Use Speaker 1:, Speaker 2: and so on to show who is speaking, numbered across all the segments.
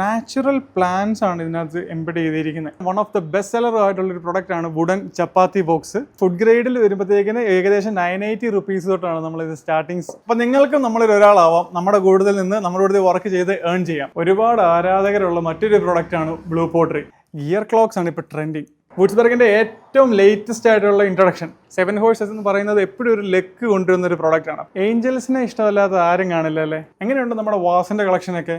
Speaker 1: Natural plants ആണ് ഇതിനകത്ത് embed ചെയ്തിരിക്കുന്നത്. One of the best seller ആയിട്ടുള്ള ഒരു പ്രൊഡക്റ്റ് ആണ് വുഡൻ ചപ്പാത്തി ബോക്സ്. ഫുഡ് ഗ്രേഡിൽ വരുമ്പോഴത്തേക്കിന് ഏകദേശം നയൻ എയ്റ്റി റുപ്പീസ് തൊട്ടാണ് നമ്മൾ ഇത് സ്റ്റാർട്ടിങ്സ് അപ്പൊ നിങ്ങൾക്കും നമ്മളിൽ ഒരാളാവാം. നമ്മുടെ കൂടുതൽ നിന്ന് നമ്മുടെ കൂടുതൽ വർക്ക് ചെയ്ത് ഏൺ ചെയ്യാം. ഒരുപാട് ആരാധകരുള്ള മറ്റൊരു പ്രൊഡക്റ്റ് ആണ് ബ്ലൂ പോട്ടറി ഇയർ ക്ലോക്സ് ആണ് ഇപ്പോൾ ട്രെൻഡിങ് വുഡ്സ്ബർഗിന്റെ ഏറ്റവും ലേറ്റസ്റ്റ് ആയിട്ടുള്ള ഇൻട്രൊഡക്ഷൻ സെവൻ ഹോഴ്സസ് എന്ന് പറയുന്നത് എപ്പോഴും ഒരു ലെക്ക് കൊണ്ടുവരുന്ന ഒരു പ്രോഡക്റ്റ് ആണ്. ഏഞ്ചൽസിനെ ഇഷ്ടമല്ലാത്ത ആരും കാണില്ല അല്ലേ? എങ്ങനെയുണ്ട് നമ്മുടെ വാസിന്റെ കളക്ഷൻ ഒക്കെ?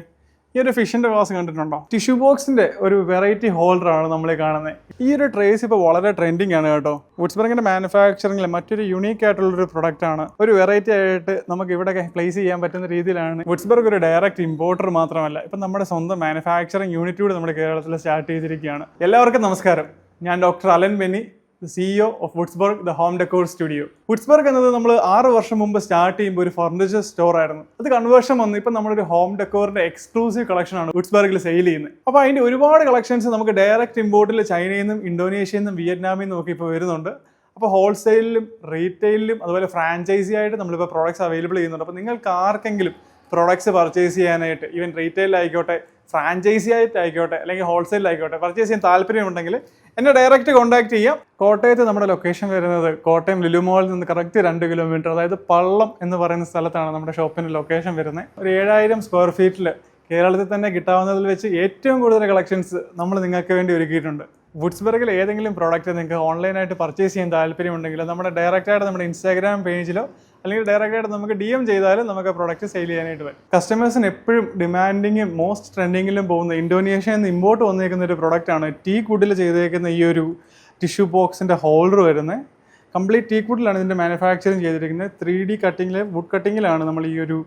Speaker 1: ഈ ഒരു ഫിഷിന്റെ വാസ് കണ്ടിട്ടുണ്ടോ? ടിഷ്യൂ ബോക്സിന്റെ ഒരു വെറൈറ്റി ഹോൾഡർ ആണ് നമ്മൾ കാണുന്നത് ഈ ഒരു ട്രേസ് ഇപ്പോൾ വളരെ ട്രെൻഡിങ് ആണ് കേട്ടോ. വുഡ്സ്ബർഗിന്റെ മാനുഫാക്ചറിംഗിലെ മറ്റൊരു യുണീക് ആയിട്ടുള്ള ഒരു പ്രൊഡക്റ്റ് ആണ്. ഒരു വെറൈറ്റി ആയിട്ട് നമുക്ക് ഇവിടെ പ്ലേസ് ചെയ്യാൻ പറ്റുന്ന രീതിയിലാണ് വുഡ്സ്ബർഗ് ഒരു ഡയറക്റ്റ് ഇമ്പോർട്ടർ മാത്രമല്ല ഇപ്പം നമ്മുടെ സ്വന്തം മാനുഫാക്ചറിംഗ് യൂണിറ്റ് കൂടി നമ്മുടെ കേരളത്തിൽ സ്റ്റാർട്ട് ചെയ്തിരിക്കുകയാണ്. എല്ലാവർക്കും നമസ്കാരം. ഞാൻ doctor Alan Benny. CEO of Woodsburg the home decor studio Woodsburg എന്നത് നമ്മൾ ആറ് വർഷം മുമ്പ് സ്റ്റാർട്ട് ചെയ്യുമ്പോൾ ഒരു ഫർണിച്ചർ സ്റ്റോർ ആയിരുന്നു. അത് കൺവേർഷൻ വന്ന്. ഇപ്പം നമ്മളൊരു ഹോം ഡെക്കോറിന്റെ എക്സ്ക്ലൂസീവ് കളക്ഷൻ ആണ് വുഡ്സ്ബർഗിൽ സെയിൽ ചെയ്യുന്നത്. അപ്പോൾ അതിന്റെ ഒരുപാട് കളക്ഷൻസ് നമുക്ക് ഡയറക്റ്റ് ഇമ്പോർട്ടിൽ ചൈനയിൽ നിന്നും ഇന്തോനേഷ്യയിൽ നിന്നും വിയറ്റ്നാമിൽ നിന്നും ഒക്കെ ഇപ്പോൾ വരുന്നുണ്ട്. അപ്പോൾ ഹോൾസെയിലും റീറ്റെയിലും അതുപോലെ ഫ്രാഞ്ചൈസി ആയിട്ട് നമ്മളിപ്പോൾ പ്രോഡക്ട്സ് അവൈലബിൾ ചെയ്യുന്നുണ്ട്. അപ്പോൾ നിങ്ങൾക്ക് ആർക്കെങ്കിലും പ്രോഡക്ട്സ് പർച്ചേസ് ചെയ്യാനായിട്ട് ഈവൻ റീറ്റെയിലായിക്കോട്ടെ ഫ്രാഞ്ചൈസി ആയിട്ട് ആയിക്കോട്ടെ അല്ലെങ്കിൽ ഹോൾസെയിലായിക്കോട്ടെ പർച്ചേസ് ചെയ്യാൻ താല്പര്യമുണ്ടെങ്കിൽ എന്നെ ഡയറക്റ്റ് കോൺടാക്ട് ചെയ്യാം. കോട്ടയത്ത് നമ്മുടെ ലൊക്കേഷൻ വരുന്നത് കോട്ടയം ലുലുമോളിൽ നിന്ന് കറക്റ്റ് രണ്ട് കിലോമീറ്റർ അതായത് പള്ളം എന്ന് പറയുന്ന സ്ഥലത്താണ് നമ്മുടെ ഷോപ്പിന്റെ ലൊക്കേഷൻ വരുന്നത്. ഒരു ഏഴായിരം സ്ക്വയർ ഫീറ്റിൽ കേരളത്തിൽ തന്നെ കിട്ടാവുന്നതിൽ വെച്ച് ഏറ്റവും കൂടുതൽ കളക്ഷൻസ് നമ്മൾ നിങ്ങൾക്ക് വേണ്ടി ഒരുക്കിയിട്ടുണ്ട്. വുഡ്സ്ബർഗിൽ ഏതെങ്കിലും പ്രോഡക്റ്റ് നിങ്ങൾക്ക് ഓൺലൈനായിട്ട് പർച്ചേസ് ചെയ്യാൻ താല്പര്യമുണ്ടെങ്കിൽ നമ്മുടെ ഡയറക്റ്റായിട്ട് നമ്മുടെ ഇൻസ്റ്റാഗ്രാം പേജിലോ അല്ലെങ്കിൽ ഡയറക്റ്റായിട്ട് നമുക്ക് ഡി എം ചെയ്താലും നമുക്ക് പ്രോഡക്റ്റ് സെയിൽ ചെയ്യാനായിട്ട് വരും കസ്റ്റമേഴ്സിന് എപ്പോഴും ഡിമാൻഡിങ്ങും മോസ്റ്റ് ട്രെൻഡിങ്ങിലും പോകുന്ന ഇന്തോനേഷ്യയിൽ നിന്ന് ഇമ്പോർട്ട് വന്നേക്കുന്ന ഒരു പ്രൊഡക്റ്റാണ് ടീ കുഡിൽ ചെയ്തേക്കുന്ന ഈ ഒരു ടിഷ്യൂ ബോക്സിന്റെ ഹോൾഡർ വരുന്നത്. കംപ്ലീറ്റ് ടീ കുഡിലാണ് ഇതിന്റെ മാനുഫാക്ചറിങ് ചെയ്തിരിക്കുന്നത്. ത്രീ ഡി കട്ടിങ്ങിൽ വുഡ് കട്ടിങ്ങിലാണ് നമ്മൾ ഈ ഒരു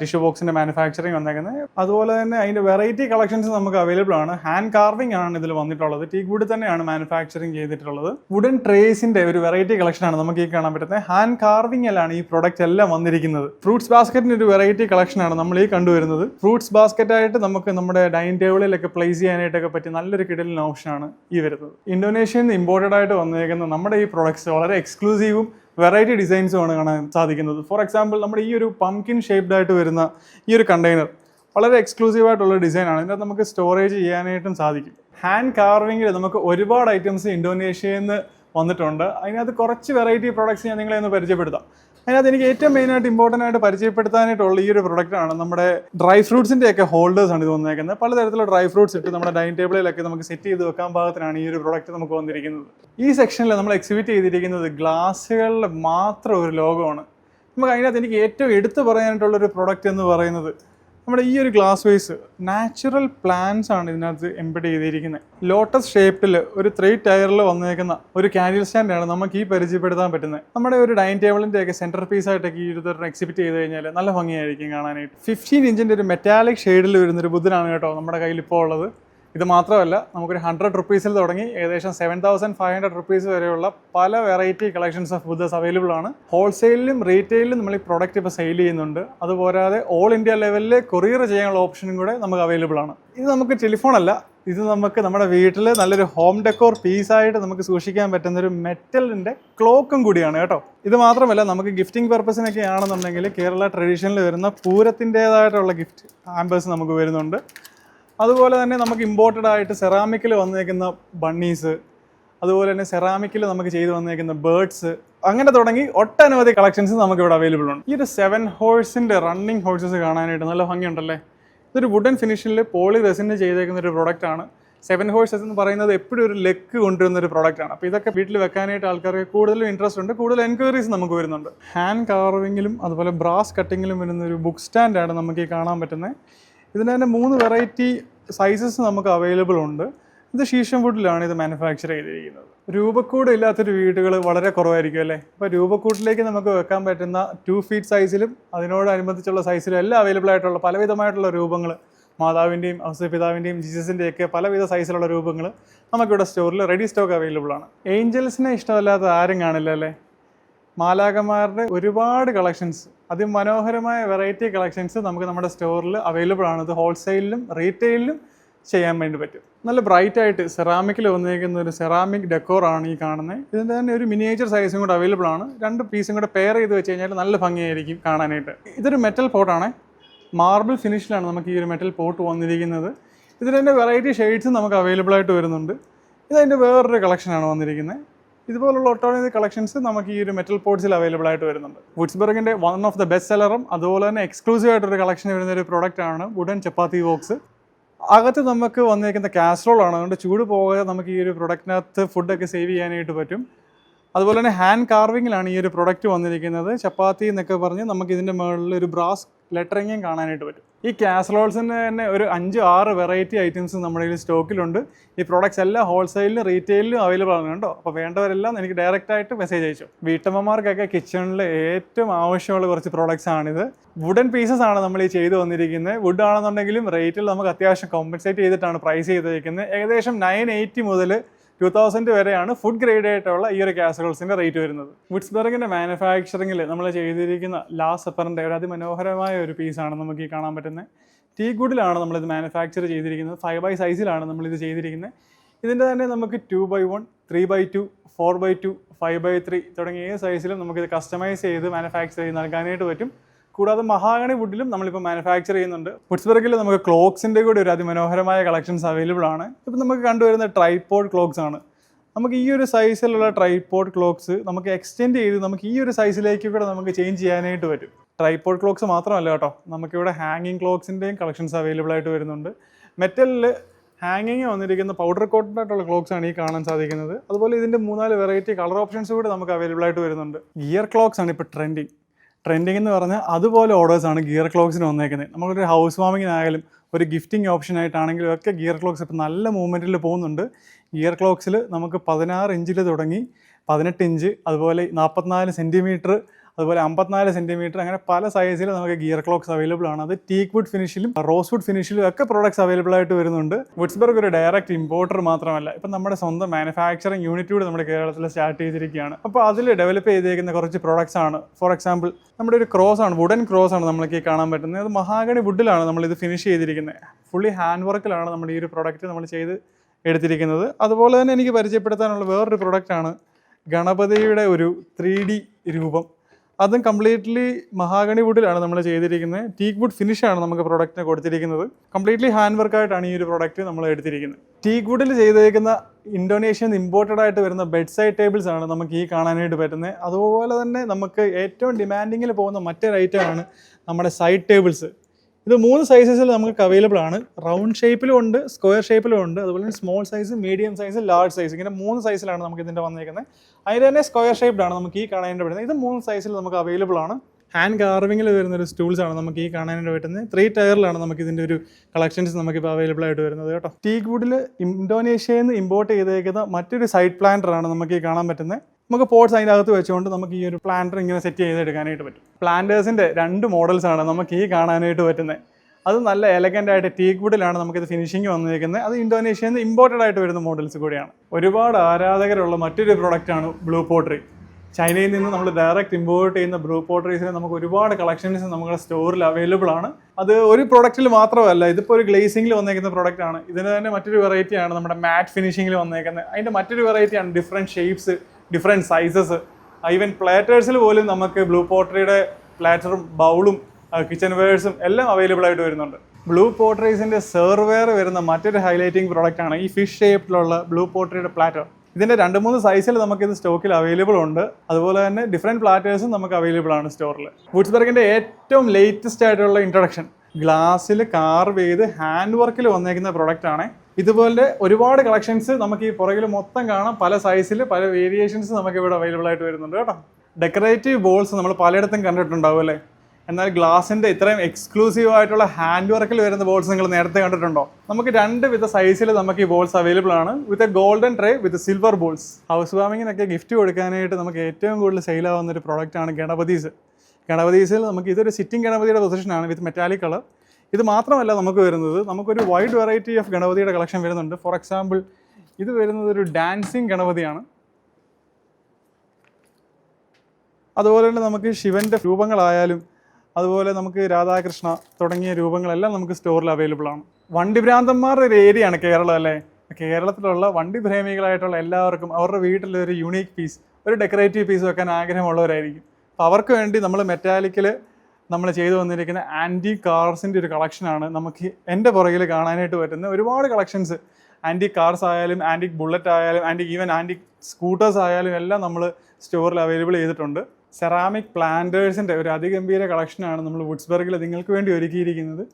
Speaker 1: ടിഷ്യൂ ബോക്സിന്റെ മാനുഫാക്ചറിങ് വന്നേക്കുന്നത്. അതുപോലെ തന്നെ അതിന്റെ വെറൈറ്റി കളക്ഷൻസ് നമുക്ക് അവൈലബിൾ ആണ്. ഹാൻഡ് കാർവിംഗ് ആണ് ഇതിൽ വന്നിട്ടുള്ളത്. ടീ വുഡ് തന്നെയാണ് മാനുഫാക്ചറിങ് ചെയ്തിട്ടുള്ളത്. വുഡൻ ട്രേസിന്റെ ഒരു വെറൈറ്റി കളക്ഷൻ ആണ് നമുക്ക് ഈ കാണാൻ പറ്റുന്നത്. ഹാൻഡ് കാർവിംഗിലാണ് ഈ പ്രൊഡക്റ്റ് എല്ലാം വന്നിരിക്കുന്നത്. ഫ്രൂട്ട്സ് ബാസ്ക്കറ്റിന്റെ ഒരു വെറൈറ്റി കളക്ഷൻ ആണ് നമ്മൾ ഈ കണ്ടുവരുന്നത്. ഫ്രൂട്ട്സ് ബാസ്ക്കറ്റ് ആയിട്ട് നമുക്ക് നമ്മുടെ ഡൈനിങ് ടേബിളിലൊക്കെ പ്ലേസ് ചെയ്യാനായിട്ടൊക്കെ പറ്റിയ നല്ലൊരു കിടലിന് ഓപ്ഷനാണ് ഈ വരുന്നത്. ഇന്തോനേഷ്യയിൽ നിന്ന് ഇമ്പോർട്ടഡ് ആയിട്ട് വന്നേക്കുന്ന നമ്മുടെ ഈ പ്രൊഡക്ട്സ് വളരെ എക്സ്ക്ലൂസീവും വെറൈറ്റി ഡിസൈൻസുമാണ് കാണാൻ സാധിക്കുന്നത്. ഫോർ എക്സാമ്പിൾ നമ്മുടെ ഈ ഒരു പംകിൻ ഷേപ്ഡ് ആയിട്ട് വരുന്ന ഈ ഒരു കണ്ടെയ്നർ വളരെ എക്സ്ക്ലൂസീവ് ആയിട്ടുള്ള ഡിസൈനാണ് ഇതിനകത്ത് നമുക്ക് സ്റ്റോറേജ് ചെയ്യാനായിട്ടും സാധിക്കും. ഹാൻഡ് കാർവിങ്ങിൽ നമുക്ക് ഒരുപാട് ഐറ്റംസ് ഇന്തോനേഷ്യയിൽ നിന്ന് വന്നിട്ടുണ്ട്. അതിനകത്ത് കുറച്ച് വെറൈറ്റി പ്രോഡക്ട്സ് ഞാൻ നിങ്ങളെ ഒന്ന് പരിചയപ്പെടുത്താം. അതിനകത്ത് എനിക്ക് ഏറ്റവും മെയിനായിട്ട് ഇമ്പോർട്ടന്റ് ആയിട്ട് പരിചയപ്പെടുത്താനായിട്ടുള്ള ഈ ഒരു പ്രൊഡക്റ്റ് ആണ് നമ്മുടെ ഡ്രൈ ഫ്രൂട്ട്സിന്റെ ഒക്കെ ഹോൾഡേഴ്സ് ആണ് ഇത് വന്നേക്കുന്നത്. പലതരത്തിലുള്ള ഡ്രൈ ഫ്രൂട്ട്സ് ഇട്ട് നമ്മുടെ ഡൈനിങ് ടേബിളിലൊക്കെ നമുക്ക് സെറ്റ് ചെയ്ത് വെക്കാൻ പാകത്തിനാണ് ഈ ഒരു പ്രൊഡക്റ്റ് നമുക്ക് വന്നിരിക്കുന്നത്. ഈ സെക്ഷനിൽ നമ്മൾ എക്സിബിറ്റ് ചെയ്തിരിക്കുന്നത് ഗ്ലാസ്സുകളിൽ മാത്രം ഒരു ലോകമാണ്. നമുക്ക് അതിനകത്ത് എനിക്ക് ഏറ്റവും എടുത്തു പറയാനായിട്ടുള്ള ഒരു പ്രൊഡക്റ്റ് എന്ന് പറയുന്നത് നമ്മുടെ ഈ ഒരു ഗ്ലാസ് വൈസ് നാച്ചുറൽ പ്ലാന്റ്സ് ആണ് ഇതിനകത്ത് എംബഡ് ചെയ്തിരിക്കുന്നത്. ലോട്ടസ് ഷേപ്പിൽ ഒരു ത്രീ ടയറിൽ വന്നേക്കുന്ന ഒരു കാൻഡിൽ സ്റ്റാൻഡാണ് നമുക്ക് ഈ പരിചയപ്പെടുത്താൻ പറ്റുന്നത്. നമ്മുടെ ഒരു ഡൈനിങ് ടേബിളിന്റെ ഒക്കെ സെന്റർ പീസ് ആയിട്ടൊക്കെ ഈ ഒരു എക്സിബിറ്റ് ചെയ്ത് കഴിഞ്ഞാൽ നല്ല ഭംഗിയായിരിക്കും കാണാനായിട്ട്. ഫിഫ്റ്റീൻ ഇഞ്ചിന്റെ ഒരു മെറ്റാലിക് ഷെയ്ഡിൽ വരുന്നൊരു ബുദ്ധനാണ് കേട്ടോ നമ്മുടെ കയ്യിൽ ഇപ്പോൾ ഉള്ളത്. ഇത് മാത്രമല്ല നമുക്കൊരു ഹൺഡ്രഡ് റുപ്പീസിൽ തുടങ്ങി ഏകദേശം seven thousand five hundred rupees വരെയുള്ള പല variety collections of Buddhas available ആണ്. ഹോൾസെയിലും റീറ്റെയിലും നമ്മൾ ഈ പ്രോഡക്റ്റ് ഇപ്പോൾ സെയിൽ ചെയ്യുന്നുണ്ട്. അതുപോരാതെ ഓൾ ഇന്ത്യ ലെവലിൽ കൊറിയർ ചെയ്യാനുള്ള ഓപ്ഷനും കൂടെ നമുക്ക് അവൈലബിൾ ആണ്. ഇത് നമുക്ക് ടെലിഫോൺ അല്ല. ഇത് നമുക്ക് നമ്മുടെ വീട്ടിൽ നല്ലൊരു ഹോം ഡെക്കോർ പീസായിട്ട് നമുക്ക് സൂക്ഷിക്കാൻ പറ്റുന്ന ഒരു മെറ്റലിന്റെ ക്ലോക്കും കൂടിയാണ് കേട്ടോ. ഇത് മാത്രമല്ല നമുക്ക് ഗിഫ്റ്റിംഗ് പർപ്പസിനൊക്കെ ആണെന്നുണ്ടെങ്കിൽ കേരള ട്രഡീഷനിൽ വരുന്ന പൂരത്തിന്റെതായിട്ടുള്ള ഗിഫ്റ്റ് ആംബേഴ്സ് നമുക്ക് വരുന്നുണ്ട്. അതുപോലെ തന്നെ നമുക്ക് ഇമ്പോർട്ടഡ് ആയിട്ട് സെറാമിക്കിൽ വന്നേക്കുന്ന ബണ്ണീസ് അതുപോലെ തന്നെ സെറാമിക്കിൽ നമുക്ക് ചെയ്തു വന്നേക്കുന്ന ബേർഡ്സ് അങ്ങനെ തുടങ്ങി ഒട്ടനവധി കളക്ഷൻസ് നമുക്ക് ഇവിടെ അവൈലബിൾ ഉണ്ട്. ഈ ഒരു സെവൻ ഹോഴ്സിന്റെ റണ്ണിങ് ഹോഴ്സസ് കാണാനായിട്ട് നല്ല ഭംഗിയുണ്ടല്ലേ? ഇതൊരു വുഡൻ ഫിനിഷിൽ പോളി റെസിന് ചെയ്തേക്കുന്ന ഒരു പ്രോഡക്റ്റ് ആണ്. സെവൻ ഹോഴ്സസ് എന്ന് പറയുന്നത് എപ്പോഴും ഒരു ലെക്ക് കൊണ്ടുവരുന്ന ഒരു പ്രോഡക്റ്റ് ആണ്. അപ്പോൾ ഇതൊക്കെ വീട്ടിൽ വെക്കാനായിട്ട് ആൾക്കാർക്ക് കൂടുതലും ഇൻട്രസ്റ്റ് ഉണ്ട് കൂടുതൽ എൻക്വയറീസ് നമുക്ക് വരുന്നുണ്ട്. ഹാൻഡ് കാർവിങ്ങിലും അതുപോലെ ബ്രാസ് കട്ടിങ്ങിലും വരുന്ന ഒരു ബുക്ക് സ്റ്റാൻഡാണ് നമുക്ക് ഈ കാണാൻ പറ്റുന്നത്. ഇതിന് തന്നെ മൂന്ന് വെറൈറ്റി സൈസസ് നമുക്ക് അവൈലബിൾ ഉണ്ട്. ഇത് ശീഷം വുഡിലാണ് ഇത് മാനുഫാക്ചർ ചെയ്തിരിക്കുന്നത്. രൂപക്കൂട് ഇല്ലാത്തൊരു വീടുകൾ വളരെ കുറവായിരിക്കും അല്ലേ? അപ്പോൾ രൂപക്കൂട്ടിലേക്ക് നമുക്ക് വെക്കാൻ പറ്റുന്ന ടു ഫീറ്റ് സൈസിലും അതിനോടനുബന്ധിച്ചുള്ള സൈസിലും എല്ലാം അവൈലബിൾ ആയിട്ടുള്ള പലവിധമായിട്ടുള്ള രൂപങ്ങൾ മാതാവിന്റെയും ഔസപിതാവിന്റെയും ജീസസിന്റെ ഒക്കെ പലവിധ സൈസിലുള്ള രൂപങ്ങൾ നമുക്കിവിടെ സ്റ്റോറിൽ റെഡി സ്റ്റോക്ക് അവൈലബിൾ ആണ്. ഏഞ്ചൽസിനെ ഇഷ്ടമല്ലാത്ത ആരും കാണില്ല അല്ലേ? മാലാകന്മാരുടെ ഒരുപാട് കളക്ഷൻസ് അതിമനോഹരമായ വെറൈറ്റി കളക്ഷൻസ് നമുക്ക് നമ്മുടെ സ്റ്റോറിൽ അവൈലബിൾ ആണ്. ഇത് ഹോൾസെയിലും റീറ്റെയിലും ചെയ്യാൻ വേണ്ടി പറ്റും. നല്ല ബ്രൈറ്റ് ആയിട്ട് സെറാമിക്കിൽ വന്നിരിക്കുന്ന ഒരു സെറാമിക് ഡെക്കോർ ആണ് ഈ കാണുന്നത് ഇതിന്റെ തന്നെ ഒരു മിനിയേച്ചർ സൈസും കൂടെ അവൈലബിൾ ആണ്. രണ്ട് പീസും കൂടെ പെയർ ചെയ്ത് വെച്ച് കഴിഞ്ഞാൽ നല്ല ഭംഗിയായിരിക്കും കാണാനായിട്ട്. ഇതൊരു മെറ്റൽ പോട്ടാണ് മാർബിൾ ഫിനിഷിലാണ് നമുക്ക് ഈ ഒരു മെറ്റൽ പോട്ട് വന്നിരിക്കുന്നത്. ഇതിന്റെ വെറൈറ്റി ഷെയ്ഡ്സും നമുക്ക് അവൈലബിൾ ആയിട്ട് വരുന്നുണ്ട്. ഇതതിന്റെ വേറൊരു കളക്ഷനാണ് വന്നിരിക്കുന്നത് ഇതുപോലുള്ള ഒട്ടനവധി കളക്ഷൻസ് നമുക്ക് ഈ ഒരു മെറ്റൽ പോർട്സിൽ അവൈലബിൾ ആയിട്ട് വരുന്നുണ്ട്. വുഡ്സ്ബർഗിന്റെ വൺ ഓഫ് ദ ബെസ്റ്റ് സെലറും അതുപോലെ തന്നെ എക്സ്ക്ലൂസീവ് ആയിട്ടൊരു കളക്ഷൻ വരുന്ന ഒരു പ്രോഡക്റ്റ് ആണ് വുഡൻ ചപ്പാത്തി ബോക്സ് അകത്ത് നമുക്ക് വന്നിരിക്കുന്ന കാസ്ട്രോൾ ആണ്. അതുകൊണ്ട് ചൂട് പോകാതെ നമുക്ക് ഈ ഒരു പ്രൊഡക്റ്റിനകത്ത് ഫുഡൊക്കെ സേവ് ചെയ്യാനായിട്ട് പറ്റും. അതുപോലെ തന്നെ ഹാൻഡ് കാർവിങ്ങിലാണ് ഈ ഒരു പ്രൊഡക്റ്റ് വന്നിരിക്കുന്നത്. ചപ്പാത്തി എന്നൊക്കെ പറഞ്ഞ് നമുക്ക് ഇതിന്റെ മുകളിൽ ഒരു ബ്രാസ് ലെറ്ററിങ്ങും കാണാനായിട്ട് പറ്റും. ഈ കാസറോൾസിന്റെ തന്നെ ഒരു അഞ്ച് ആറ് വെറൈറ്റി ഐറ്റംസ് നമ്മുടെ കയ്യിൽ സ്റ്റോക്കിലുണ്ട് ഈ പ്രോഡക്റ്റ്സ് എല്ലാം ഹോൾസെയിലും റീറ്റെയിലും അവൈലബിൾ ആണ് കേട്ടോ. അപ്പോൾ വേണ്ടവരെല്ലാം എനിക്ക് ഡയറക്റ്റ് ആയിട്ട് മെസ്സേജ് അയച്ചു. വീട്ടമ്മമാർക്കൊക്കെ കിച്ചണിൽ ഏറ്റവും ആവശ്യമുള്ള കുറച്ച് പ്രോഡക്റ്റ്സ് ആണിത്. വുഡൻ പീസസ് ആണ് നമ്മൾ ഈ ചെയ്തു വന്നിരിക്കുന്നത്. വുഡ് ആണെന്നുണ്ടെങ്കിലും റേറ്റിൽ നമുക്ക് അത്യാവശ്യം കോമ്പൻസേറ്റ് ചെയ്തിട്ടാണ് പ്രൈസ് ചെയ്തിരിക്കുന്നത് ഏകദേശം നയൻ എയ്റ്റി മുതൽ ടു തൗസൻഡ് വരെയാണ് ഫുഡ് ഗ്രേഡ് ആയിട്ടുള്ള ഈ ഒരു കാസറോൾസിന്റെ റേറ്റ് വരുന്നത്. വുഡ്സ്ബർഗിന്റെ മാനുഫാക്ചറിംഗിൽ നമ്മൾ ചെയ്തിരിക്കുന്ന ലാസ്റ്റ് സെപ്പറിന്റെ ഒരു അതിമനോഹരമായ ഒരു പീസാണ് നമുക്ക് ഈ കാണാൻ പറ്റുന്നത്. ടീ ഗുഡിലാണ് നമ്മളിത് മാനുഫാക്ചർ ചെയ്തിരിക്കുന്നത്. ഫൈവ് ബൈ സൈസിലാണ് നമ്മളിത് ചെയ്തിരിക്കുന്നത്. ഇതിന്റെ തന്നെ നമുക്ക് two by one three by two four by two five by three തുടങ്ങിയ ഏത് സൈസിലും നമുക്കിത് കസ്റ്റമൈസ് ചെയ്ത് മാനുഫാക്ചർ ചെയ്ത് നൽകാനായിട്ട് പറ്റും. കൂടാതെ മഹാഗണി വുഡിലും നമ്മളിപ്പോൾ മാനുഫാക്ചർ ചെയ്യുന്നുണ്ട്. പുട്സ്ബർഗിൽ നമുക്ക് ക്ലോക്സിന്റെ കൂടി ഒരു അതിമനോഹരമായ കളക്ഷൻസ് അവൈലബിൾ ആണ്. ഇപ്പം നമുക്ക് കണ്ടുവരുന്ന ട്രൈപോഡ് ക്ലോക്സ് ആണ്. നമുക്ക് ഈ ഒരു സൈസിലുള്ള ട്രൈപോഡ് ക്ലോക്സ് നമുക്ക് എക്സ്റ്റെൻഡ് ചെയ്ത് നമുക്ക് ഈ ഒരു സൈസിലേക്ക് കൂടെ നമുക്ക് ചേഞ്ച് ചെയ്യാനായിട്ട് പറ്റും. ട്രൈപോഡ് ക്ലോക്സ് മാത്രമല്ല കേട്ടോ. നമുക്കിവിടെ ഹാങ്ങിങ് ക്ലോക്സിന്റെയും കളക്ഷൻസ് അവൈലബിൾ ആയിട്ട് വരുന്നുണ്ട്. മെറ്റലിൽ ഹാങ്ങിങ് വന്നിരിക്കുന്ന പൗഡർ കോട്ടഡ് ആയിട്ടുള്ള ക്ലോക്സ് ആണ് ഈ കാണാൻ സാധിക്കുന്നത്. അതുപോലെ ഇതിന്റെ മൂന്നാൽ വെറൈറ്റി കളർ ഓപ്ഷൻസ് കൂടി നമുക്ക് അവൈലബിൾ ആയിട്ട് വരുന്നുണ്ട്. ഗിയർ ക്ലോക്സ് ആണ് ഇപ്പോൾ ട്രെൻഡിങ് ട്രെൻഡിങ് എന്ന് പറഞ്ഞാൽ അതുപോലെ ഓർഡേഴ്സ് ആണ് ഗിയർ ക്ലോക്സിന് വന്നേക്കുന്നത് നമ്മളൊരു ഹൗസ് വാമിങ്ങിനായാലും ഒരു ഗിഫ്റ്റിംഗ് ഓപ്ഷൻ ആയിട്ടാണെങ്കിലും ഒക്കെ ഗിയർ ക്ലോക്സ് ഇപ്പോൾ നല്ല മൂവ്മെന്റിൽ പോകുന്നുണ്ട്. ഗിയർ ക്ലോക്സിൽ നമുക്ക് പതിനാറ് ഇഞ്ചിൽ തുടങ്ങി പതിനെട്ട് ഇഞ്ച് അതുപോലെ നാൽപ്പത്തിനാല് സെന്റിമീറ്റർ അതുപോലെ അമ്പത്തിനാല് സെന്റിമീറ്റർ അങ്ങനെ പല സൈസിൽ നമുക്ക് ഗിയർ ക്ലോക്സ് അവൈലബിൾ ആണ്. അത് ടീക്ക് വുഡ് ഫിനിഷിലും റോസ് വുഡ് ഫിനിഷിലും ഒക്കെ പ്രോഡക്ട്സ് അവൈലബിൾ ആയിട്ട് വരുന്നുണ്ട്. വുഡ്സ്ബർഗ് ഒരു ഡയറക്റ്റ് ഇമ്പോർട്ടർ മാത്രമല്ല. ഇപ്പം നമ്മുടെ സ്വന്തം മാനുഫാക്ചറിങ് യൂണിറ്റ് കൂടി നമ്മുടെ കേരളത്തിൽ സ്റ്റാർട്ട് ചെയ്തിരിക്കുകയാണ്. അപ്പോൾ അതിൽ ഡെവലപ്പ് ചെയ്തിരിക്കുന്ന കുറച്ച് പ്രോഡക്ട്സ് ആണ്. ഫോർ എക്സാമ്പിൾ നമ്മുടെ ഒരു ക്രോസ് ആണ് വുഡൻ ക്രോസ് ആണ് നമ്മൾക്ക് ഈ കാണാൻ പറ്റുന്നത്. അത് മഹാഗണി വുഡിലാണ് നമ്മൾ ഇത് ഫിനിഷ് ചെയ്തിരിക്കുന്നത്. ഫുള്ളി ഹാൻഡ് വർക്കിലാണ് നമ്മൾ ഈ ഒരു പ്രോഡക്റ്റ് നമ്മൾ ചെയ്ത് എടുത്തിരിക്കുന്നത്. അതുപോലെ തന്നെ എനിക്ക് പരിചയപ്പെടുത്താനുള്ള വേറൊരു പ്രൊഡക്റ്റാണ് ഗണപതിയുടെ ഒരു ത്രീ ഡി രൂപം. അതും കംപ്ലീറ്റ്ലി മഹാഗണി വുഡിലാണ് നമ്മൾ ചെയ്തിരിക്കുന്നത്. ടീക്ക് വുഡ് ഫിനിഷാണ് നമുക്ക് പ്രോഡക്റ്റിന് കൊടുത്തിരിക്കുന്നത്. കംപ്ലീറ്റ്ലി ഹാൻഡ് വർക്കായിട്ടാണ് ഈ ഒരു പ്രോഡക്റ്റ് നമ്മൾ എടുത്തിരിക്കുന്നത്. ടീക്ക് വുഡിൽ ചെയ്തേക്കുന്ന ഇന്തോനേഷ്യയിൽ നിന്ന് ഇമ്പോർട്ടഡ് ആയിട്ട് വരുന്ന ബെഡ് സൈഡ് ടേബിൾസ് ആണ് നമുക്ക് ഈ കാണാനായിട്ട് പറ്റുന്നത്. അതുപോലെ തന്നെ നമുക്ക് ഏറ്റവും ഡിമാൻഡിങ്ങിൽ പോകുന്ന മറ്റൊരു ഐറ്റമാണ് നമ്മുടെ സൈഡ് ടേബിൾസ് ഇത് മൂന്ന് സൈസസിൽ നമുക്ക് അവൈലബിൾ ആണ്. റൗണ്ട് ഷേപ്പിലും ഉണ്ട് സ്ക്വയർ ഷേപ്പിലും ഉണ്ട് അതുപോലെ തന്നെ small size medium size large size ഇങ്ങനെ മൂന്ന് സൈസിലാണ് നമുക്ക് ഇതിന്റെ വന്നിരിക്കുന്നത് അതിന് തന്നെ സ്ക്വയർ ആണ് നമുക്ക് ഈ കാണാനായിട്ട് പറ്റുന്നത് ഇത് മൂന്ന് സൈസിൽ നമുക്ക് അവൈലബിൾ ആണ്. ഹാൻഡ് കാർവിങ്ങിൽ വരുന്ന ഒരു സ്റ്റൂൾസ് ആണ് നമുക്ക് ഈ കാണാനായിട്ട് പറ്റുന്നത് ത്രീ ടയറിലാണ് നമുക്ക് ഇതിന്റെ ഒരു കളക്ഷൻസ് നമുക്ക് നമുക്കിപ്പോൾ അവൈലബിൾ ആയിട്ട് വരുന്നത് കേട്ടോ. ടീക്ക് വുഡിൽ ഇന്തോനേഷ്യയിൽ നിന്ന് ഇമ്പോർട്ട് ചെയ്തേക്കുന്ന മറ്റൊരു സൈഡ് പ്ലാന്റർ ആണ് നമുക്ക് ഈ കാണാൻ പറ്റുന്നത്. നമുക്ക് പോട്ട്സ് അതിന്റെ അകത്ത് വെച്ചുകൊണ്ട് നമുക്ക് ഈ ഒരു പ്ലാന്റർ ഇങ്ങനെ സെറ്റ് ചെയ്തെടുക്കാനായിട്ട് പറ്റും. പ്ലാന്റേഴ്സിന്റെ രണ്ട് മോഡൽസാണ് നമുക്ക് ഈ കാണാനായിട്ട് പറ്റുന്നത്. അത് നല്ല എലഗന്റ് ആയിട്ട് ടീക്ക് വുഡിലാണ് നമുക്കിത് ഫിനിഷിംഗ് വന്നിരിക്കുന്നത്. അത് ഇന്തോനേഷ്യയിൽ നിന്ന് ഇമ്പോർട്ടഡ് ആയിട്ട് വരുന്ന മോഡൽസ് കൂടിയാണ്. ഒരുപാട് ആരാധകരുള്ള മറ്റൊരു പ്രോഡക്റ്റാണ് ബ്ലൂ പോട്ടറി ചൈനയിൽ നിന്ന് നമ്മൾ ഡയറക്റ്റ് ഇമ്പോർട്ട് ചെയ്യുന്ന ബ്ലൂ പോട്ടറീസിന് നമുക്ക് ഒരുപാട് കളക്ഷൻസ് നമ്മുടെ സ്റ്റോറിൽ അവൈലബിൾ ആണ്. അത് ഒരു പ്രൊഡക്റ്റിൽ മാത്രമല്ല ഇതിപ്പോൾ ഒരു ഗ്ലേസിംഗിൽ വന്നേക്കുന്ന പ്രോഡക്റ്റ് ആണ്. ഇതിന് തന്നെ മറ്റൊരു വെറൈറ്റിയാണ് നമ്മുടെ മാറ്റ് ഫിനിഷിംഗിൽ വന്നേക്കുന്നത്. അതിന്റെ മറ്റൊരു വെറൈറ്റിയാണ് different shapes different sizes even പ്ലാറ്റേഴ്സിൽ പോലും നമുക്ക് ബ്ലൂ പോട്ടറിയുടെ പ്ലാറ്ററും ബൗളും കിച്ചൺ വെയേഴ്സും എല്ലാം അവൈലബിൾ ആയിട്ട് വരുന്നുണ്ട്. ബ്ലൂ പോട്ടറീസിന്റെ സെർവെയർ വരുന്ന മറ്റൊരു ഹൈലൈറ്റിംഗ് പ്രോഡക്റ്റ് ആണ് ഈ ഫിഷ് ഷേപ്പിലുള്ള ബ്ലൂ പോട്ടറിയുടെ പ്ലാറ്റർ ഇതിന്റെ രണ്ട് മൂന്ന് സൈസിൽ നമുക്കിത് സ്റ്റോക്കിൽ അവൈലബിൾ ഉണ്ട്. അതുപോലെ തന്നെ ഡിഫറെന്റ് പ്ലാറ്റേഴ്സും നമുക്ക് അവൈലബിൾ ആണ് സ്റ്റോറിൽ വുഡ്സ്ബർഗിന്റെ ഏറ്റവും ലേറ്റസ്റ്റ് ആയിട്ടുള്ള ഇൻട്രൊഡക്ഷൻ ഗ്ലാസ്സിൽ കാർവ് ചെയ്ത് ഹാൻഡ് വർക്കിൽ വന്നേക്കുന്ന പ്രോഡക്റ്റ് ആണ് ഇതുപോലെ ഒരുപാട് കളക്ഷൻസ് നമുക്ക് ഈ പുറകിൽ മൊത്തം കാണാം. പല സൈസിൽ പല വേരിയേഷൻസ് നമുക്ക് ഇവിടെ അവൈലബിൾ ആയിട്ട് വരുന്നുണ്ട് കേട്ടോ. ഡെക്കറേറ്റീവ് ബോൾസ് നമ്മൾ പലയിടത്തും കണ്ടിട്ടുണ്ടാവും അല്ലേ? എന്നാൽ ഗ്ലാസിന്റെ ഇത്രയും എക്സ്ക്ലൂസീവ് ആയിട്ടുള്ള ഹാൻഡ് വർക്കിൽ വരുന്ന ബോൾസ് നിങ്ങൾ നേരത്തെ കണ്ടിട്ടുണ്ടോ? നമുക്ക് രണ്ട് വിധ സൈസിൽ നമുക്ക് ഈ ബോൾസ് അവൈലബിൾ ആണ്. With a golden tray with silver bowls house വാമിങ്ങിനൊക്കെ gift കൊടുക്കാനായിട്ട് നമുക്ക് ഏറ്റവും കൂടുതൽ സെയിൽ ആവുന്ന ഒരു പ്രോഡക്റ്റ് ആണ് ഗണപതീസ്. ഗണപതീസിൽ നമുക്ക് ഇതൊരു സിറ്റിംഗ് ഗണപതിയുടെ പൊസിഷനാണ് വിത്ത് മെറ്റാലിക് കളർ ഇത് മാത്രമല്ല നമുക്ക് വരുന്നത് നമുക്കൊരു വൈഡ് വെറൈറ്റി ഓഫ് ഗണപതിയുടെ കളക്ഷൻ വരുന്നുണ്ട്. ഫോർ എക്സാമ്പിൾ ഇത് വരുന്നത് ഒരു ഡാൻസിങ് ഗണപതിയാണ്. അതുപോലെ തന്നെ നമുക്ക് ശിവന്റെ രൂപങ്ങളായാലും അതുപോലെ നമുക്ക് രാധാകൃഷ്ണ തുടങ്ങിയ രൂപങ്ങളെല്ലാം നമുക്ക് സ്റ്റോറിൽ അവൈലബിൾ ആണ്. വണ്ടി ഭ്രാന്തന്മാരുടെ ഒരു ഏരിയയാണ് കേരളം അല്ലേ? കേരളത്തിലുള്ള വണ്ടി പ്രേമികളായിട്ടുള്ള എല്ലാവർക്കും അവരുടെ വീട്ടിൽ ഒരു യുണീക്ക് പീസ് ഒരു ഡെക്കറേറ്റീവ് പീസ് വെക്കാൻ ആഗ്രഹമുള്ളവരായിരിക്കും. അപ്പോൾ അവർക്ക് വേണ്ടി നമ്മൾ മെറ്റാലിക്കിൽ നമ്മൾ ചെയ്തു വന്നിരിക്കുന്ന ആന്റി കാർസിന്റെ ഒരു കളക്ഷനാണ് നമുക്ക് എന്റെ പുറകിൽ കാണാനായിട്ട് പറ്റുന്ന ഒരുപാട് കളക്ഷൻസ് ആന്റി കാർസ് ആയാലും ആന്റി ബുള്ളറ്റ് ആയാലും ആന്റി ഈവൻ ആന്റി സ്കൂട്ടേഴ്സ് ആയാലും എല്ലാം നമ്മൾ സ്റ്റോറിൽ അവൈലബിൾ ചെയ്തിട്ടുണ്ട്. സെറാമിക് പ്ലാന്റേഴ്സിന്റെ ഒരു അതിഗംഭീര കളക്ഷനാണ് നമ്മൾ വുഡ്സ്ബർഗിൽ നിങ്ങൾക്ക് വേണ്ടി ഒരുക്കിയിരിക്കുന്നത്.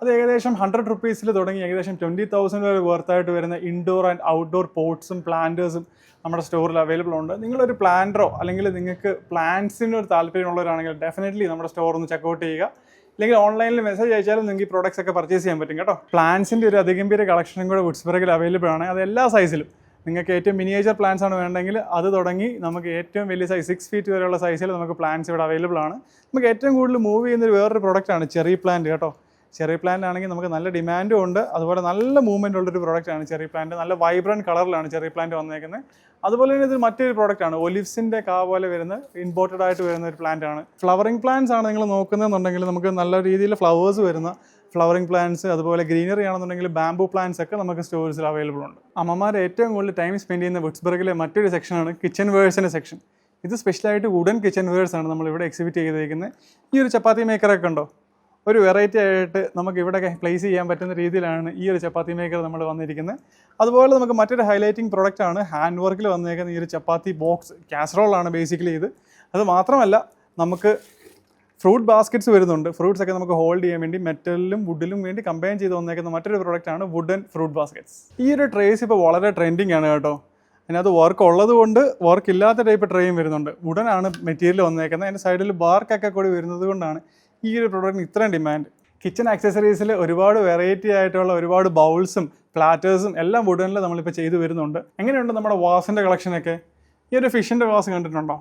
Speaker 1: അത് ഏകദേശം ഹൺഡ്രഡ് റുപ്പീസിൽ തുടങ്ങി. ഏകദേശം ട്വന്റി തൗസൻഡ് വരെ വർത്തായിട്ട് വരുന്ന ഇൻഡോർ ആൻഡ് ഔട്ട്ഡോർ പോട്ട്സും പ്ലാന്റേഴ്സും നമ്മുടെ സ്റ്റോറിൽ അവൈലബിൾ ഉണ്ട്. നിങ്ങളൊരു പ്ലാന്ററോ അല്ലെങ്കിൽ നിങ്ങൾക്ക് പ്ലാന്റ്സിന് ഒരു താല്പര്യമുള്ളവരാണെങ്കിൽ ഡെഫിനറ്റ്ലി നമ്മുടെ സ്റ്റോർ ഒന്ന് ചെക്കൗട്ട് ചെയ്യുക. അല്ലെങ്കിൽ ഓൺലൈനിൽ മെസ്സേജ് അയച്ചാലും നിങ്ങൾക്ക് ഈ പ്രോഡക്ട്സ് ഒക്കെ പർച്ചേസ് ചെയ്യാൻ പറ്റും കേട്ടോ. പ്ലാന്റ്സിന്റെ ഒരു അതിഗംഭീര കളക്ഷനും കൂടെ വുഡ്സ്ബർഗിൽ അവൈലബിൾ ആണ്. അത് എല്ലാ സൈസിലും നിങ്ങൾക്ക് ഏറ്റവും മിനിയേച്ചർ പ്ലാന്റ്സ് ആണ് വേണ്ടെങ്കിൽ അത് തുടങ്ങി നമുക്ക് ഏറ്റവും വലിയ സൈസ് സിക്സ് ഫീറ്റ് വരെയുള്ള സൈസിൽ നമുക്ക് പ്ലാന്റ്സ് ഇവിടെ അവൈലബിൾ ആണ്. നമുക്ക് ഏറ്റവും കൂടുതൽ മൂവ് ചെയ്യുന്ന ഒരു വേറൊരു പ്രോഡക്റ്റാണ് ചെറി പ്ലാന്റ് കേട്ടോ. ചെറി പ്ലാന്റ് ആണെങ്കിൽ നമുക്ക് നല്ല ഡിമാൻഡും ഉണ്ട്. അതുപോലെ നല്ല മൂവ്മെന്റ് ഉള്ളൊരു പ്രോഡക്റ്റാണ് ചെറി പ്ലാന്റ് നല്ല വൈബ്രന്റ് കളറിലാണ് ചെറി പ്ലാന്റ് വന്നേക്കുന്നത്. അതുപോലെ തന്നെ ഇത് മറ്റൊരു പ്രോഡക്റ്റാണ് ഒലിവ്സിന്റെ കാ പോലെ വരുന്ന ഇമ്പോർട്ടഡ് ആയിട്ട് വരുന്ന ഒരു പ്ലാന്റ് ആണ്. ഫ്ലവറിംഗ് പ്ലാന്റ്സ് ആണ് നിങ്ങൾ നോക്കുന്നതെന്നുണ്ടെങ്കിൽ നമുക്ക് നല്ല രീതിയിൽ ഫ്ലവേഴ്സ് വരുന്ന ഫ്ലവറിംഗ് പ്ലാന്റ്സ് അതുപോലെ ഗ്രീനറി ആണെന്നുണ്ടെങ്കിൽ ബാംബു പ്ലാന്റ്സ് ഒക്കെ നമുക്ക് സ്റ്റോഴ്സിൽ അവൈലബിൾ ഉണ്ട്. അമ്മമാർ ഏറ്റവും കൂടുതൽ ടൈം സ്പെൻഡ് ചെയ്യുന്ന വുഡ്സ്ബർഗിലെ മറ്റൊരു സെക്ഷനാണ് കിച്ചൺ വേഴ്സിന്റെ സെക്ഷൻ ഇത് സ്പെഷ്യലായിട്ട് വുഡൻ കിച്ചൺ വേഴ്സ് ആണ് നമ്മൾ ഇവിടെ എക്സിബിറ്റ് ചെയ്തിരിക്കുന്നത് ഈ ഒരു ചപ്പാത്തി മേക്കറൊക്കെ ഉണ്ടോ? ഒരു വെറൈറ്റി ആയിട്ട് നമുക്ക് ഇവിടെ പ്ലേസ് ചെയ്യാൻ പറ്റുന്ന രീതിയിലാണ് ഈ ഒരു ചപ്പാത്തി മേക്കർ നമ്മൾ വന്നിരിക്കുന്നത്. അതുപോലെ നമുക്ക് മറ്റൊരു ഹൈലൈറ്റിംഗ് പ്രോഡക്റ്റ് ആണ് ഹാൻഡ് വർക്കിൽ വന്നേക്കുന്ന ഈ ഒരു ചപ്പാത്തി ബോക്സ് കാസറോളാണ് ബേസിക്കലി ഇത്. അത് മാത്രമല്ല നമുക്ക് ഫ്രൂട്ട് ബാസ്ക്കറ്റ്സ് വരുന്നുണ്ട്. ഫ്രൂട്ട്സ് ഒക്കെ നമുക്ക് ഹോൾഡ് ചെയ്യാൻ വേണ്ടി മെറ്റലിലും വുഡിലും വേണ്ടി കമ്പൈൻ ചെയ്ത് വന്നേക്കുന്ന മറ്റൊരു പ്രോഡക്റ്റ് ആണ് വുഡൻ ഫ്രൂട്ട് ബാസ്ക്കറ്റ്സ് ഈ ഒരു ട്രേസ് ഇപ്പോൾ വളരെ ട്രെൻഡിങ് ആണ് കേട്ടോ. അതിനകത്ത് വർക്ക് ഉള്ളത് കൊണ്ട് വർക്ക് ഇല്ലാത്ത ടൈപ്പ് ട്രെയും വരുന്നുണ്ട്. വുഡൻ ആണ് മെറ്റീരിയൽ വന്നേക്കുന്നത്. അതിന്റെ സൈഡിൽ ബാർക്കൊക്കെ കൂടി വരുന്നത് കൊണ്ടാണ് ഈ ഒരു പ്രോഡക്റ്റിന് ഇത്രയും ഡിമാൻഡ് കിച്ചൺ ആക്സസറീസിൽ ഒരുപാട് വെറൈറ്റി ആയിട്ടുള്ള ഒരുപാട് ബൗൾസും പ്ലാറ്റേഴ്സും എല്ലാം വുഡനിൽ നമ്മളിപ്പോൾ ചെയ്തു വരുന്നുണ്ട്. എങ്ങനെയുണ്ട് നമ്മുടെ വാസിന്റെ കളക്ഷനൊക്കെ ഈ ഒരു ഫിഷിന്റെ വാസ് കണ്ടിട്ടുണ്ടോ?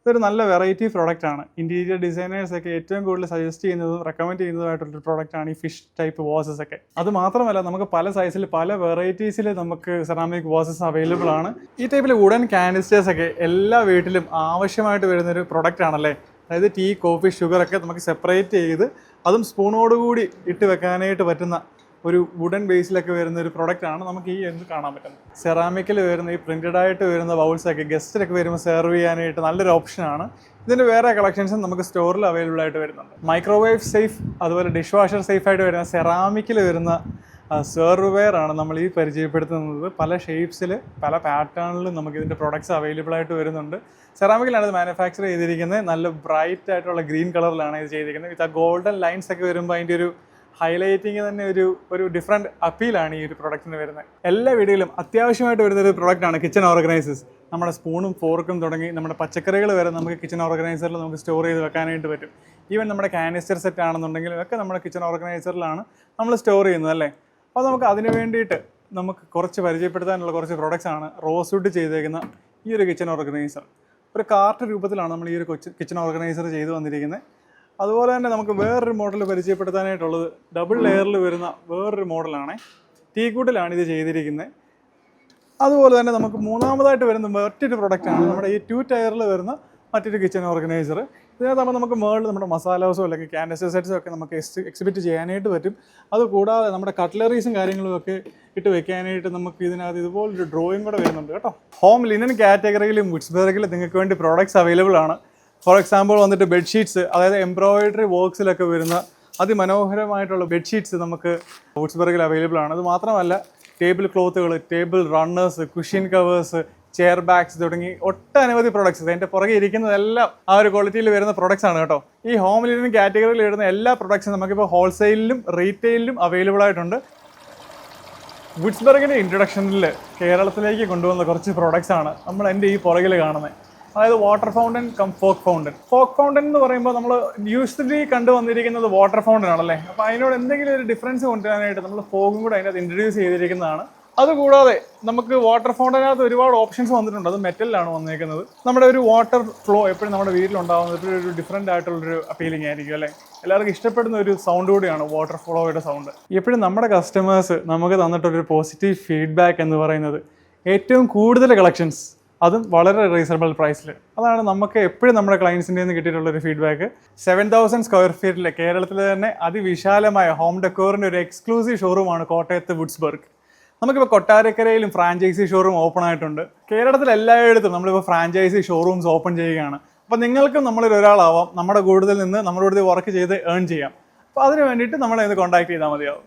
Speaker 1: ഇതൊരു നല്ല വെറൈറ്റി പ്രോഡക്റ്റ് ആണ്. ഇന്റീരിയർ ഡിസൈനേഴ്സൊക്കെ ഏറ്റവും കൂടുതൽ സജസ്റ്റ് ചെയ്യുന്നതും റെക്കമെൻഡ് ചെയ്യുന്നതുമായിട്ടുള്ള പ്രോഡക്റ്റ് ആണ് ഈ ഫിഷ് ടൈപ്പ് വാസസ് ഒക്കെ. അത് മാത്രമല്ല നമുക്ക് പല സൈസിൽ പല വെറൈറ്റീസിൽ നമുക്ക് സെറാമിക് വാസസ് അവൈലബിൾ ആണ്. ഈ ടൈപ്പിൽ വുഡൻ കാൻഡിസ്റ്റേഴ്സ് ഒക്കെ എല്ലാ വീട്ടിലും ആവശ്യമായിട്ട് വരുന്നൊരു പ്രൊഡക്റ്റ് ആണല്ലേ? അതായത് ടീ കോഫി ഷുഗർ ഒക്കെ നമുക്ക് സെപ്പറേറ്റ് ചെയ്ത് അതും സ്പൂണോടുകൂടി ഇട്ട് വെക്കാനായിട്ട് പറ്റുന്ന ഒരു വുഡൻ ബേസിലൊക്കെ വരുന്ന ഒരു പ്രോഡക്റ്റ് ആണ് നമുക്ക് ഈ എന്ത് കാണാൻ പറ്റുന്നത്. സെറാമിക്കിൽ വരുന്ന ഈ പ്രിന്റഡ് ആയിട്ട് വരുന്ന ബൗൾസൊക്കെ ഗസ്റ്റിലൊക്കെ വരുമ്പോൾ സെർവ് ചെയ്യാനായിട്ട് നല്ലൊരു ഓപ്ഷനാണ് ഇതിന്റെ വേറെ കളക്ഷൻസും നമുക്ക് സ്റ്റോറിൽ അവൈലബിൾ ആയിട്ട് വരുന്നുണ്ട്. മൈക്രോവേവ് സേഫ് അതുപോലെ ഡിഷ് വാഷർ സേഫ് ആയിട്ട് വരുന്ന സെറാമിക്കിൽ വരുന്ന സെർവെയർ ആണ് നമ്മൾ ഈ പരിചയപ്പെടുത്തുന്നത്. പല ഷേപ്സിൽ പല പാറ്റേണിലും നമുക്ക് ഇതിന്റെ പ്രൊഡക്ട്സ് അവൈലബിൾ ആയിട്ട് വരുന്നുണ്ട്. സെറാമിക്കിലാണ് ഇത് മാനുഫാക്ചർ ചെയ്തിരിക്കുന്നത്. നല്ല ബ്രൈറ്റ് ആയിട്ടുള്ള ഗ്രീൻ കളറിലാണ് ഇത് ചെയ്തിരിക്കുന്നത്. വിത്ത് ആ ഗോൾഡൻ ലൈൻസ് ഒക്കെ വരുമ്പോൾ അതിന്റെ ഒരു ഹൈലൈറ്റിങ് തന്നെ ഒരു ഒരു ഡിഫറെന്റ് അപ്പീലാണ് ഈ ഒരു പ്രൊഡക്റ്റിന് വരുന്നത്. എല്ലാ വീടുകളിലും അത്യാവശ്യമായിട്ട് വരുന്ന ഒരു പ്രൊഡക്റ്റാണ് കിച്ചൺ ഓർഗനൈസേഴ്സ് നമ്മുടെ സ്പൂണും ഫോർക്കും തുടങ്ങി നമ്മുടെ പച്ചക്കറികൾ വരെ നമുക്ക് കിച്ചൺ ഓർഗനൈസറിൽ നമുക്ക് സ്റ്റോർ ചെയ്ത് വെക്കാനായിട്ട് പറ്റും. ഈവൻ നമ്മുടെ കാനിസ്റ്റർ സെറ്റ് ആണെന്നുണ്ടെങ്കിലും ഒക്കെ നമ്മുടെ കിച്ചൺ ഓർഗനൈസറിലാണ് നമ്മൾ സ്റ്റോർ ചെയ്യുന്നത് അല്ലേ? അപ്പോൾ നമുക്ക് അതിന് വേണ്ടിയിട്ട് നമുക്ക് കുറച്ച് പരിചയപ്പെടുത്താനുള്ള കുറച്ച് പ്രൊഡക്ട്സ് ആണ് റോസ്വുഡ് ചെയ്തേക്കുന്ന ഈ ഒരു കിച്ചൺ ഓർഗനൈസർ ഒരു കാർട്ട് രൂപത്തിലാണ് നമ്മൾ ഈ ഒരു കൊച്ചു കിച്ചൺ ഓർഗനൈസർ ചെയ്തു വന്നിരിക്കുന്നത്. അതുപോലെ തന്നെ നമുക്ക് വേറൊരു മോഡൽ പരിചയപ്പെടുത്താനായിട്ടുള്ളത് ഡബിൾ ലെയറിൽ വരുന്ന വേറൊരു മോഡലാണ് ടീക്കൂട്ടിലാണ് ഇത് ചെയ്തിരിക്കുന്നത്. അതുപോലെ തന്നെ നമുക്ക് മൂന്നാമതായിട്ട് വരുന്ന മറ്റൊരു പ്രൊഡക്റ്റാണ് നമ്മുടെ ഈ ടു ടയറിൽ വരുന്ന മറ്റൊരു കിച്ചൺ ഓർഗനൈസർ ഇതിനകത്താകുമ്പോൾ നമുക്ക് മേളിൽ നമ്മുടെ മസാലാസോ അല്ലെങ്കിൽ ക്യാൻഡസ് സെറ്റ്സോ ഒക്കെ നമുക്ക് എക്സിബിറ്റ് ചെയ്യാനായിട്ട് പറ്റും. അത് കൂടാതെ നമ്മുടെ കട്ട്ലറീസും കാര്യങ്ങളും ഒക്കെ ഇട്ട് വെക്കാനായിട്ട് നമുക്ക് ഇതിനകത്ത് ഇതുപോലൊരു ഡ്രോയിങ് കൂടെ വരുന്നുണ്ട് കേട്ടോ. ഹോം ലിനൻ കാറ്റഗറിയിലും വുഡ്സ്ബർഗിലും നിങ്ങൾക്ക് വേണ്ടി പ്രോഡക്ട്സ് അവൈലബിൾ ആണ്. ഫോർ എക്സാമ്പിൾ വന്നിട്ട് ബെഡ്ഷീറ്റ്സ് അതായത് എംബ്രോയിഡറി വർക്ക്സിലൊക്കെ വരുന്ന അതിമനോഹരമായിട്ടുള്ള ബെഡ്ഷീറ്റ്സ് നമുക്ക് വുഡ്സ്ബർഗിൽ അവൈലബിൾ ആണ്. അത് മാത്രമല്ല table ക്ലോത്തുകൾ table runners cushion covers chair bags തുടങ്ങി ഒട്ടനവധി പ്രൊഡക്ട്സ് അതിന്റെ പുറകെ ഇരിക്കുന്നതെല്ലാം ആ ഒരു ക്വാളിറ്റിയിൽ വരുന്ന പ്രൊഡക്ട്സ് ആണ് കേട്ടോ. ഈ ഹോം ലിവിംഗ് കാറ്റഗറിയിൽ വരുന്ന എല്ലാ പ്രൊഡക്ട്സും നമുക്കിപ്പോൾ ഹോൾസെയിലിലും റീറ്റെയിലും അവൈലബിൾ ആയിട്ടുണ്ട്. വുഡ്സ്ബർഗിന്റെ ഇൻട്രൊഡക്ഷനിൽ കേരളത്തിലേക്ക് കൊണ്ടുവന്ന കുറച്ച് പ്രോഡക്റ്റ്സ് ആണ് നമ്മൾ എന്റെ ഈ പുറകിൽ കാണുന്നത് അതായത് water fountain cum fog fountain fog fountain എന്ന് പറയുമ്പോൾ നമ്മൾ യൂസ്വലി കണ്ടുവന്നിരിക്കുന്നത് വാട്ടർ ഫൗണ്ടൻ ആണല്ലേ? അപ്പോൾ അതിനോട് എന്തെങ്കിലും ഒരു ഡിഫറൻസ് കൊണ്ടുവരാനായിട്ട് നമ്മൾ ഫോഗും കൂടെ അതിനകത്ത് ഇൻട്രൊഡ്യൂസ് ചെയ്തിരിക്കുന്നതാണ്. അതുകൂടാതെ നമുക്ക് വാട്ടർ ഫൗണ്ടനകത്ത് ഒരുപാട് ഓപ്ഷൻസ് വന്നിട്ടുണ്ട്. അത് മെറ്റലിലാണ് വന്നേക്കുന്നത്. നമ്മുടെ ഒരു വാട്ടർ ഫ്ലോ എപ്പോഴും നമ്മുടെ വീട്ടിലുണ്ടാകുന്ന ഒരു ഡിഫറെന്റ് ആയിട്ടുള്ളൊരു അപ്പീലിംഗ് ആയിരിക്കും അല്ലേ? എല്ലാവർക്കും ഇഷ്ടപ്പെടുന്ന ഒരു സൗണ്ട് കൂടിയാണ് വാട്ടർ ഫ്ലോയുടെ സൗണ്ട് എപ്പോഴും നമ്മുടെ കസ്റ്റമേഴ്സ് നമുക്ക് തന്നിട്ടൊരു പോസിറ്റീവ് ഫീഡ്ബാക്ക് എന്ന് പറയുന്നത് ഏറ്റവും കൂടുതൽ കളക്ഷൻസ് അതും വളരെ റീസണബിൾ പ്രൈസിൽ അതാണ് നമുക്ക് എപ്പോഴും നമ്മുടെ ക്ലയൻസിന്റെ നിന്ന് കിട്ടിയിട്ടുള്ള ഒരു ഫീഡ്ബാക്ക് സെവൻ തൗസൻഡ് സ്ക്വയർ ഫീറ്റിലെ കേരളത്തിലെ തന്നെ അതിവിശാലമായ ഹോം ഡെക്കോറിന്റെ ഒരു എക്സ്ക്ലൂസീവ് ഷോറൂമാണ് കോട്ടയത്ത് വുഡ്സ്ബർഗ് നമുക്കിപ്പോൾ കൊട്ടാരക്കരയിലും ഫ്രാഞ്ചൈസി ഷോറൂം ഓപ്പൺ ആയിട്ടുണ്ട്. കേരളത്തിൽ എല്ലായിടത്തും നമ്മളിപ്പോൾ ഫ്രാഞ്ചൈസി ഷോറൂംസ് ഓപ്പൺ ചെയ്യുകയാണ്. അപ്പോൾ നിങ്ങൾക്കും നമ്മളിൽ ഒരാളാവാം. നമ്മുടെ കൂടുതൽ നിന്ന് നമ്മുടെ കൂടുതൽ വർക്ക് ചെയ്ത് ഏൺ ചെയ്യാം. അപ്പോൾ അതിന് വേണ്ടിയിട്ട് നമ്മളെ ഇത് കോൺടാക്ട് ചെയ്താൽ മതിയാവും.